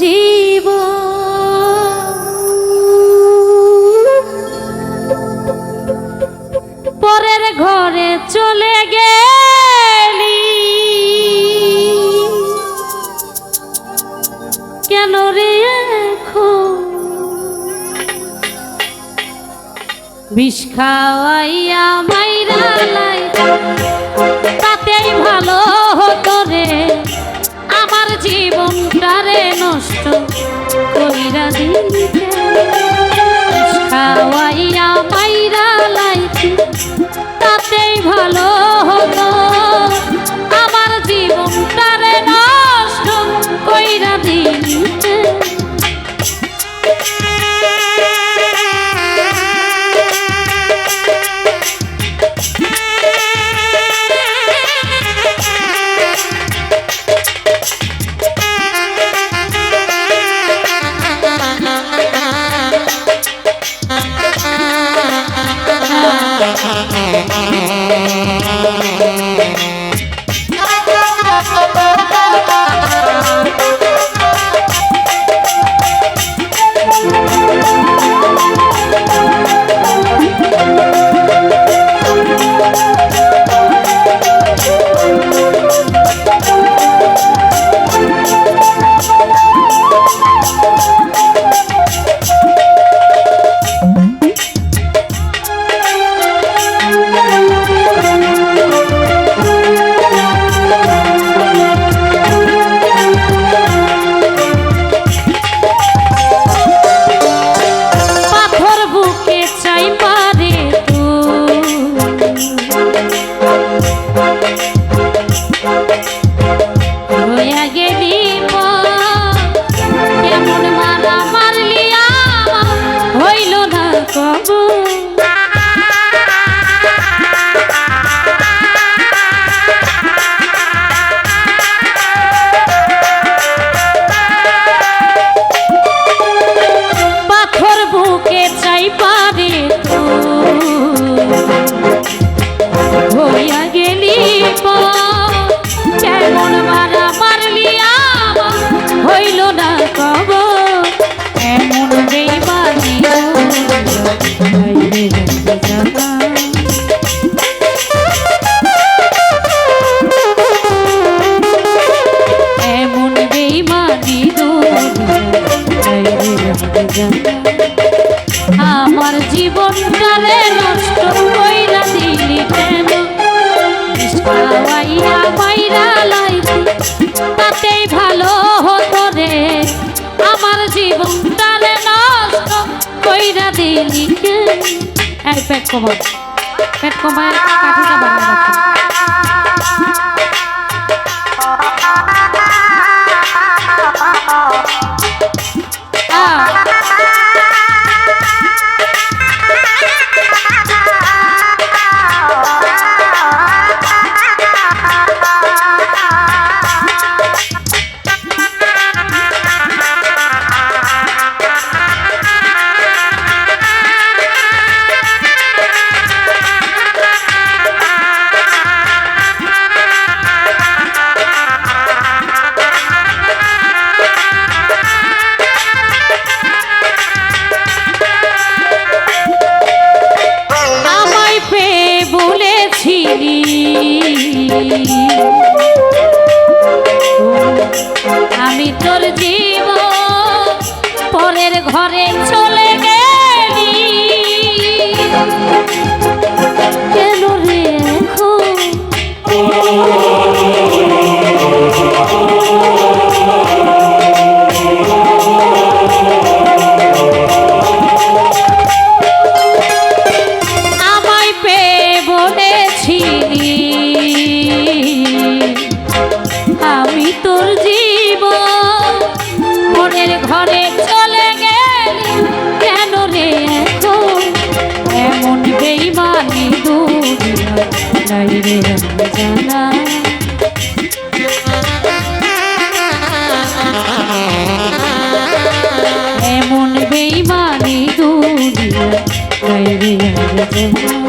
জীব পরের ঘরে চলে গেলি। কেন রে বিষ খাওয়াইয়া মাইরা লাইতা মাইরা দিলি খাওয়াইয়া মাইরা কইরা দিলি এই পেট কমাও পেট কমায় কাঠিটা বানিয়ে রাখো। Ah ali. রে জানা এমন বেইমানি দুনিয়া রে জানা